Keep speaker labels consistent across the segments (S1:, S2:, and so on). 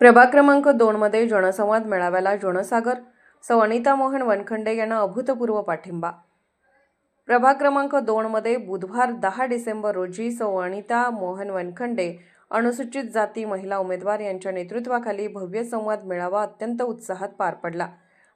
S1: प्रभाग क्रमांक दोनमध्ये जनसंवाद मेळाव्याला जनसागर सौ अनिता मोहन वनखंडे यांना अभूतपूर्व पाठिंबा. प्रभाग क्रमांक दोनमध्ये बुधवार दहा डिसेंबर रोजी सौ अनिता मोहन वनखंडे अनुसूचित जाती महिला उमेदवार यांच्या नेतृत्वाखाली भव्य संवाद मेळावा अत्यंत उत्साहात पार पडला.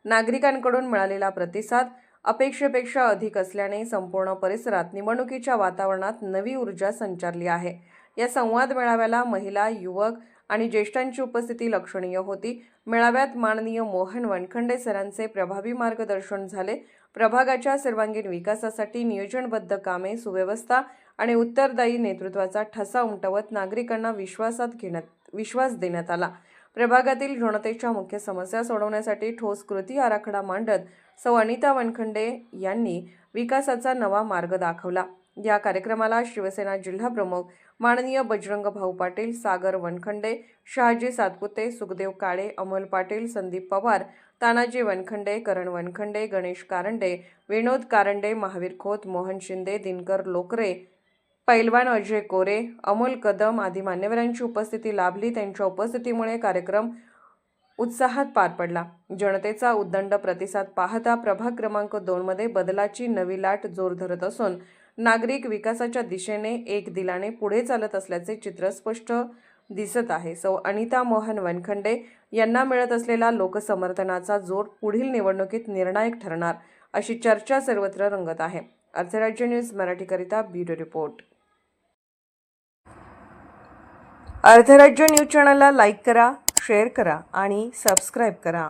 S1: नागरिकांकडून मिळालेला प्रतिसाद अपेक्षेपेक्षा अधिक असल्याने संपूर्ण परिसरात निवडणुकीच्या वातावरणात नवी ऊर्जा संचारली आहे. या संवाद मेळाव्याला महिला युवक आणि ज्येष्ठांची उपस्थिती लक्षणीय होती. मेळाव्यात माननीय मोहन वनखंडे सरांचे प्रभावी मार्गदर्शन झाले. प्रभागाच्या सर्वांगीण विकासासाठी नियोजनबद्ध कामे सुव्यवस्था आणि उत्तरदायी नेतृत्वाचा ठसा उमटवत नागरिकांना विश्वासात घेण्यात विश्वास देण्यात आला. प्रभागातील जनतेच्या मुख्य समस्या सोडवण्यासाठी ठोस कृती आराखडा मांडत सौ अनिता वनखंडे यांनी विकासाचा नवा मार्ग दाखवला. या कार्यक्रमाला शिवसेना जिल्हाप्रमुख माननीय बजरंग भाऊ पाटील सागर वनखंडे शहाजी सातपुते सुखदेव काळे अमोल पाटील संदीप पवार तानाजी वनखंडे करण वनखंडे गणेश कारंडे विनोद कारंडे महावीर खोत मोहन शिंदे दिनकर लोकरे पैलवान अजय कोरे अमोल कदम आदी मान्यवरांची उपस्थिती लाभली. त्यांच्या उपस्थितीमुळे कार्यक्रम उत्साहात पार पडला. जनतेचा उद्दंड प्रतिसाद पाहता प्रभाग क्रमांक दोनमध्ये बदलाची नवी लाट जोर धरत असून नागरिक विकासाच्या दिशेने एक दिलाने पुढे चालत असल्याचे चित्र स्पष्ट दिसत आहे. सौ अनिता मोहन वनखंडे यांना मिळत असलेला लोकसमर्थनाचा जोर पुढील निवडणुकीत निर्णायक ठरणार अशी चर्चा सर्वत्र रंगत आहे. अर्थराज्य न्यूज मराठीकरिता ब्युरो रिपोर्ट. अर्धराज्य न्यूज चॅनलला लाईक करा शेअर करा आणि सबस्क्राईब करा.